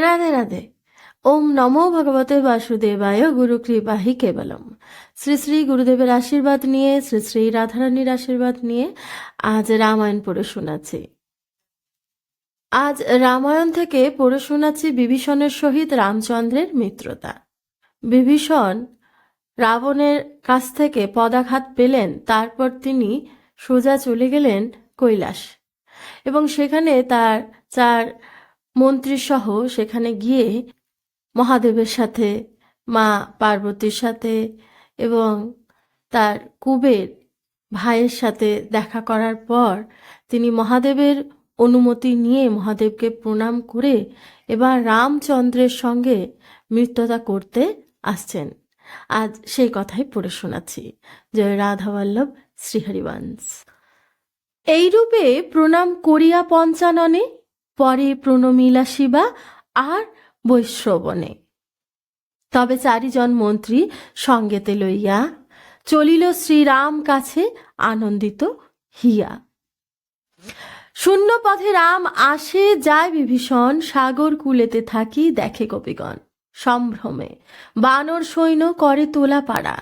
রাধে রাধে। ওম নমো ভগবতে বাসুদেবায় গুরু কৃপাহি কেবলম। শ্রী শ্রী গুরুদেবের আশীর্বাদ নিয়ে, শ্রী শ্রী রাধারানীর আশীর্বাদ নিয়ে আজ রামায়ণ পড়ে শোনাচ্ছি। আজ রামায়ণ থেকে পড়ে শোনাচ্ছি বিভীষণের সহিত রামচন্দ্রের মিত্রতা। বিভীষণ রাবণের কাছ থেকে পদাঘাত পেলেন, তারপর তিনি সোজা চলে গেলেন কৈলাস। এবং সেখানে তার চার মন্ত্রীসহ সেখানে গিয়ে মহাদেবের সাথে, মা পার্বতীর সাথে এবং তার কুবের ভাইয়ের সাথে দেখা করার পর তিনি মহাদেবের অনুমতি নিয়ে মহাদেবকে প্রণাম করে এবার রামচন্দ্রের সঙ্গে মৃত্যতা করতে আসছেন। আজ সেই কথাই পড়ে শোনাচ্ছি। জয় রাধাবল্লভ শ্রীহরিবংশ। এইরূপে প্রণাম করিয়া পঞ্চাননে পরে প্রণমিলা শিবা আর বৈশ্রবণে। তবে চারিজন মন্ত্রী সঙ্গেতে লইয়া চলিল শ্রীরাম কাছে আনন্দিত হিয়া শূন্য পথে রাম আসে, যায় বিভীষণ, সাগর কুলেতে থাকি, দেখে গোপীগণ, সম্ভ্রমে। বানর সৈন্য করে তোলা পাড়া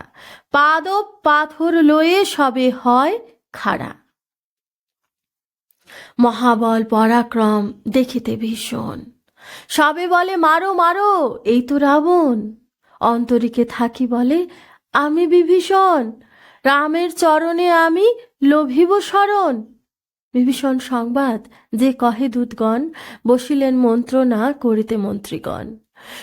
পাদব পাথর লয়ে সবে হয় খাড়া। মহাবল, পরাক্রম, দেখিতে ভীষণ। সবে বলে, মারো মারো, এই তো রাবণ। অন্তরিকে থাকি বলে, আমি বিভীষণ, রামের চরণে আমি লোভিব শরণ। বিভীষণ সংবাদ, যে কহে দূতগণ, বসিলেন মন্ত্রণা করিতে মন্ত্রীগণ।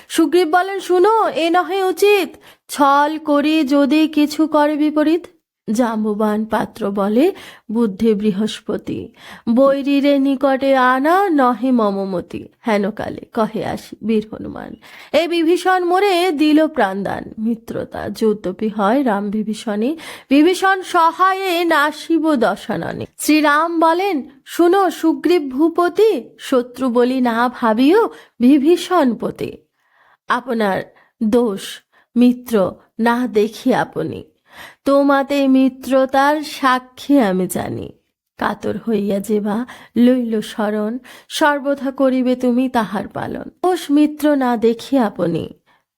সুগ্রীব বলেন, শুনো, এ নহে উচিত। ছল করে যদি কিছু করে বিপরীত। জাম্বুবান পাত্র বলে বুদ্ধে বৃহস্পতি। বৈরীরে নিকটে আনা নহে মমমতি। হেনকালে, কহে আসি বীর হনুমান। এই বিভীষণ মোরে দিল প্রাণদান। মিত্রতা যদ্যপি হয় রাম বিভীষণে। বিভীষণ সহায়ে নাসিব দশাননে। শ্রীরাম বলেন, শুনো সুগ্রীব ভূপতি, শত্রু বলি না ভাবিও বিভীষণ পতি আপনার দোষ মিত্র না দেখি আপনি। তোমাতে মিত্রতার সাক্ষী আমি জানি। কাতর হইয়া যেবা লইল শরণ সর্বথা করিবে তুমি তাহার পালন। দোষ মিত্র না দেখি আপনি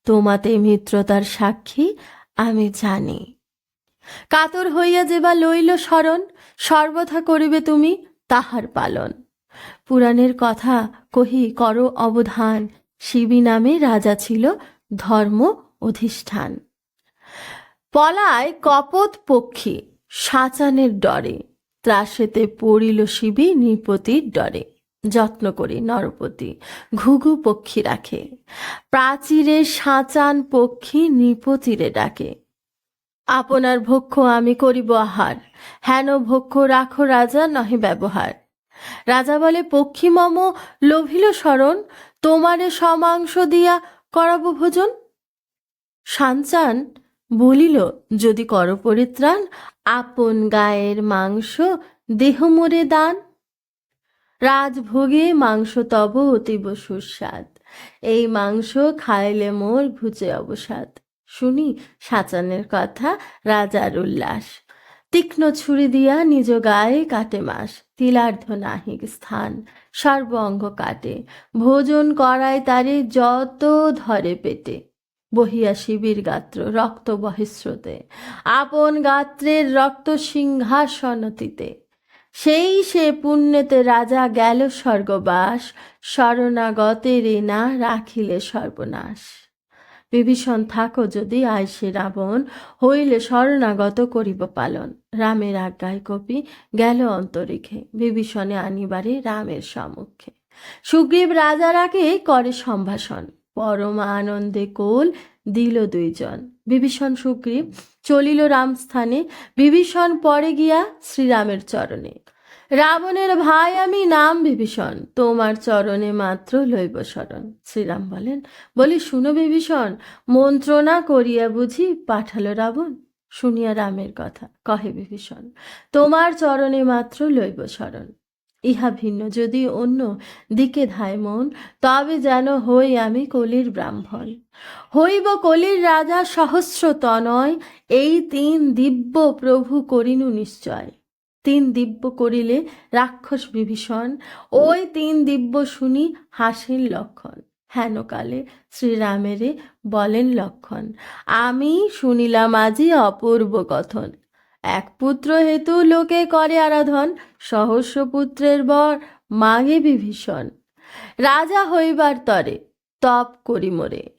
তোমাতে মিত্রতার সাক্ষী আমি জানি। কাতর হইয়া যেবা লইল শরণ সর্বথা করিবে তুমি তাহার পালন। পুরাণের কথা কহি, কর অবধান, শিবী নামে রাজা ছিল ধর্ম অধিষ্ঠান পলায় কপত পক্ষী সাচানের ডরে। ত্রাসেতে পড়িল শিবি নৃপতির ডরে। যত্ন করি নরপতি, ঘুঘু পক্ষী রাখে। প্রাচীরে সাচান পক্ষী নৃপতিরে ডাকে। আপনার ভক্ষ আমি করিব আহার। হেন ভক্ষ রাখো রাজা নহে ব্যবহার। রাজা বলে, পক্ষী মম, লোভিল শরণ, তোমারে সমাংশ দিয়া করাবো ভোজন? সাঞ্চান বলিল, যদি কর পরিত্রাণ, আপন গায়ের মাংস, দেহ মোরে দান। রাজভোগে মাংস তব অতীব সুস্বাদ। এই মাংস খাইলে মোর ঘুচে অবসাদ। শুনি সাচানের কথা রাজার উল্লাস। তীক্ষ্ণ ছুরি দিয়া নিজ গায়ে কাটে মাস, তিলার্ধ নাহিক স্থান। সর্ব অঙ্গ কাটে, ভোজন করায় তারে যত ধরে পেটে। বহিয়া শিবির গাত্র, রক্ত বহিস্রোতে। আপন গাত্রের রক্ত সিংহাসনতিতে সেই সে পুণ্যতে রাজা গেল স্বর্গবাস শরণাগতে রে না রাখিলে সর্বনাশ। বিভীষণ, থাকো যদি আইসে রাবণ, হইলে শরণাগত করিব পালন। রামের আজ্ঞায় কপি গেল অন্তরিক্ষে, বিভীষণে আনিবারে রামের সম্মুখে। সুগ্রীব রাজার আগে করে সম্ভাষণ। পরম আনন্দে কোল দিল দুইজন। বিভীষণ সুগ্রীব চলিল রামস্থানে, বিভীষণ পরে গিয়া শ্রীরামের চরণে। রাবণের ভাই আমি নাম বিভীষণ, তোমার চরণে মাত্র লইব শরণ। শ্রীরাম বলেন, বলি শুনো বিভীষণ মন্ত্রণা করিয়া বুঝি পাঠালো রাবণ? শুনিয়া রামের কথা, কহে বিভীষণ, তোমার চরণে মাত্র লইব শরণ। ইহা ভিন্ন। যদি অন্য দিকে ধায় মন, তবে যেন হই আমি কলির ব্রাহ্মণ। হইব কলির রাজা সহস্র তনয়, এই তিন দিব্য প্রভু করিনু নিশ্চয়। তিন দিব্য করিলে রাক্ষস বিভীষণ, ওই তিন দিব্য শুনি হাসির লক্ষণ। হেন হেনকালে শ্রীরামেরে বলেন লক্ষণ, আমি শুনিলাম আজি অপূর্ব কথন। এক পুত্র হেতু লোকে করে আরাধন সহস্র পুত্রের বর মাগে বিভীষণ। রাজা হইবার তরে তপ করি মোরে,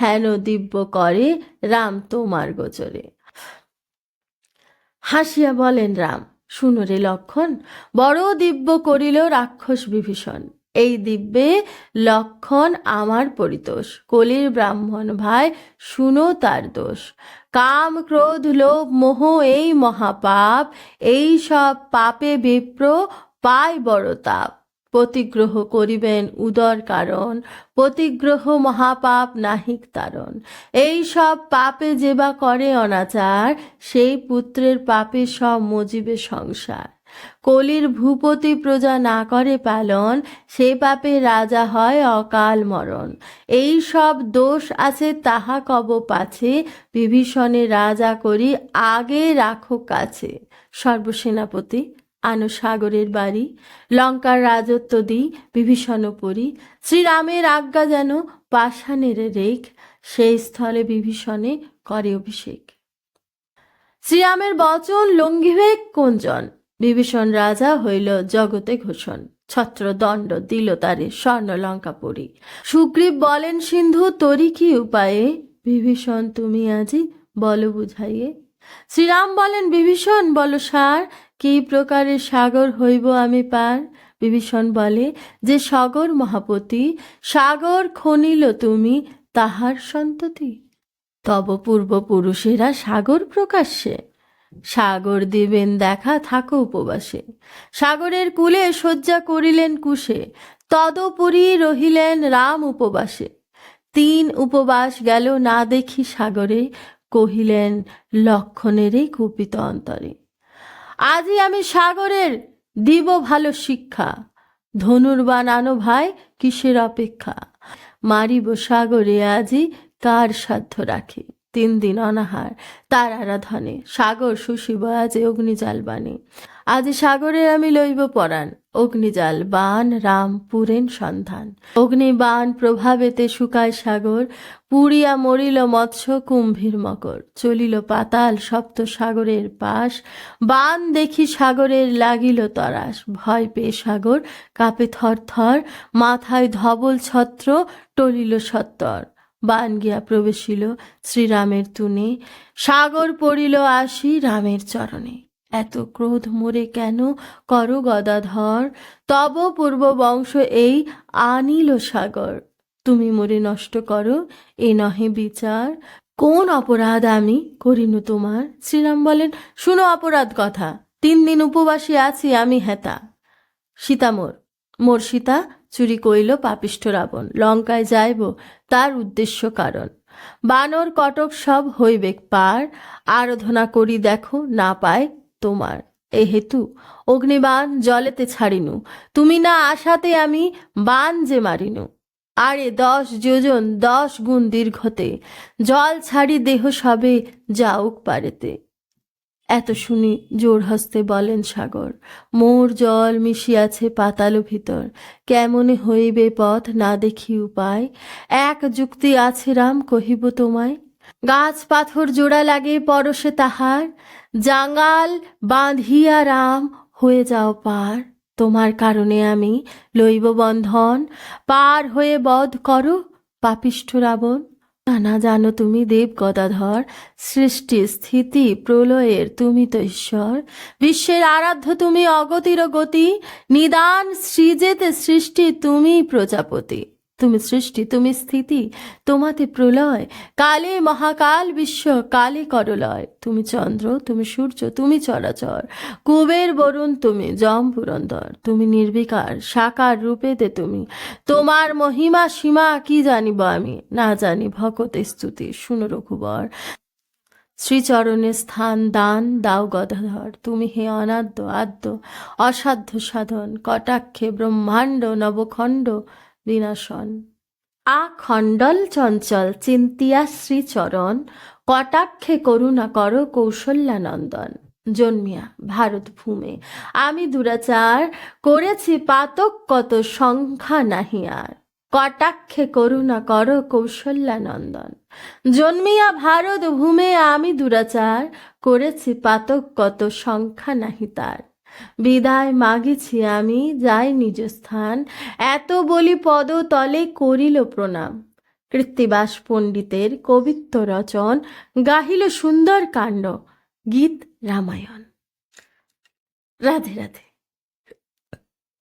হেন দিব্য করে রাম তোমার গোচরে। হাসিয়া বলেন রাম, শুনো রে লক্ষণ, বড় দিব্য করিল রাক্ষস বিভীষণ। এই দিব্যে লক্ষণ আমার পরিতোষ। কলির ব্রাহ্মণ ভাই, শুনো তার দোষ। কাম, ক্রোধ, লোভ, মোহ, এই মহাপাপ, এই সব পাপে বিপ্র পায় বড় তাপ। প্রতিগ্রহ করিবেন উদর কারণ প্রতিগ্রহ মহাপাপ নাহিক তারণ। এই সব পাপে যেবা করে অনাচার, সেই পুত্রের পাপে সব মজিবে সংসার। কলির ভূপতি প্রজা না করে পালন, সে পাপে রাজা হয় অকাল মরণ। এই সব দোষ আছে তাহা কব পাছে, বিভীষণে রাজা করি আগে রাখো কাছে। সর্বসেনাপতি আনো সাগরের বাড়ি, লঙ্কার রাজত্ব দিই বিভীষণ পরি শ্রীরামের আজ্ঞা যেন পাষাণের রেখ সেই স্থলে বিভীষণে করে অভিষেক। শ্রীরামের বচন লঙ্ঘিবে কোনজন বিভীষণ রাজা হইল জগতে ঘোষণ। ছত্র দণ্ড দিল তারে স্বর্ণ লঙ্কা পরি সুগ্রীব বলেন, সিন্ধু তরি কি উপায়ে? বিভীষণ, তুমি আজি বল বুঝাইয়ে। শ্রীরাম বলেন, বিভীষণ, বল সার, কি প্রকারে সাগর হইব আমি পার? বিভীষণ বলে, যে সাগর মহাপতি, সাগর খনিল তুমি তাহার সন্ততি। তব পূর্বপুরুষেরা সাগর প্রকাশ্যে সাগর দিবেন দেখা থাকো উপবাসে। সাগরের কূলে শয্যা করিলেন কুশে, তদুপরি রহিলেন রাম উপবাসে। তিন উপবাস গেল না দেখি সাগরে, কহিলেন লক্ষণেরই কুপিত অন্তরে। আজই আমি সাগরের দিব ভালো শিক্ষা ধনুর্বান আনো ভাই কিসের অপেক্ষা? মারিব সাগরে আজি কার সাধ্য রাখে? তিন দিন অনাহার, তার আরাধনে, সাগর শুষিব আজ অগ্নিজাল বানে আজ সাগরে আমি লইব পরাণ, অগ্নিজাল বান রাম পুরেন সন্ধান। অগ্নিবান প্রভাবেতে শুকায় সাগর, পুড়িয়া মরিল মৎস্য কুম্ভীর মকর। চলিল পাতাল সপ্ত সাগরের পাশ বান দেখি সাগরের লাগিল তরাস ভয় পেয়ে সাগর কাপে থর থর মাথায় ধবল ছত্র, টলিল সত্তর। বান গিয়া প্রবেশিল শ্রীরামের তুনে। সাগর পড়িল আসি রামের চরণে। এত ক্রোধ মোরে কেন কর গদাধর? তব পূর্ব বংশ এই আনিল সাগর। তুমি মোরে নষ্ট করো, এ নহে বিচার। কোন অপরাধ আমি করিনু তোমার? শ্রীরাম বলেন, শুনো অপরাধ কথা। তিন দিন উপবাসী আছি আমি হেতা। সীতামোর, মোর সীতা চুরি কইল পাপিষ্ঠ রাবণ, লঙ্কায় যাইব তার উদ্দেশ্য কারণ। বানর কটক সব হইবেক পার, আরাধনা করি দেখো না পায় তোমার। এ হেতু অগ্নিবাণ জলেতে ছাড়িনু, তুমি না আশাতে আমি বান যে মারিনু। আরে দশ যোজন, দশ গুণ দীর্ঘতে, জল ছাড়ি দেহ সবে যাউক পারেতে। এত শুনি জোর হস্তে বলেন সাগর, মোর জল মিশিয়াছে পাতাল ভিতর, কেমনে হইবে পথ না দেখি উপায়? এক যুক্তি আছে রাম, কহিব তোমায়, গাছ পাথর জোড়া লাগে পরশে তাহার, জাঙ্গাল বাঁধিয়া রাম হয়ে যাও পার। তোমার কারণে আমি লইব বন্ধন, পার হয়ে বধ করো পাপিষ্ঠ রাবণ। না জানো তুমি দেব গদাধর, সৃষ্টি, স্থিতি, প্রলয়ের তুমি তো ঈশ্বর। বিশ্বের আরাধ্য তুমি অগতির গতি, নিদান সৃজেতে সৃষ্টি তুমি প্রজাপতি। তুমি সৃষ্টি, তুমি স্থিতি, তোমাতে প্রলয়। কালে মহাকাল বিশ্ব, কালে করলয়। তুমি চন্দ্র, তুমি সূর্য, তুমি চরাচর। কুবের বরুণ তুমি, জম পুরন্দর। তুমি নির্বিকার, সাকার রূপেতে তুমি। তোমার মহিমা, সীমা কি জানিব আমি? না জানি ভকত স্তুতি। শুনো রঘুবর। শ্রীচরণে স্থান দান দাও গদাধর। তুমি হে অনাদ্য, আদ্য, অসাধ্য সাধন। কটাক্ষে ব্রহ্মাণ্ড, নবখণ্ড। বিনাশন আখণ্ডল চঞ্চল চিন্তিয়া শ্রীচরণ, কটাক্ষে করুণা কর কৌশল্যানন্দন। জন্মিয়া ভারত ভূমে আমি দুরাচার, করেছি পাতক কত সংখ্যা নাহি আর কটাক্ষে করুণা কর কৌশল্যানন্দন। জন্মিয়া ভারত ভূমে আমি দুরাচার, করেছি পাতক কত সংখ্যা নাহি তার। বিদায় মাগেছি আমি, যাই নিজ স্থান। এত বলি পদ তলে করিল প্রণাম। কৃত্তিবাস পণ্ডিতের কবিত্ব রচন, গাহিল সুন্দর কাণ্ড, গীত রামায়ণ। রাধে রাধে।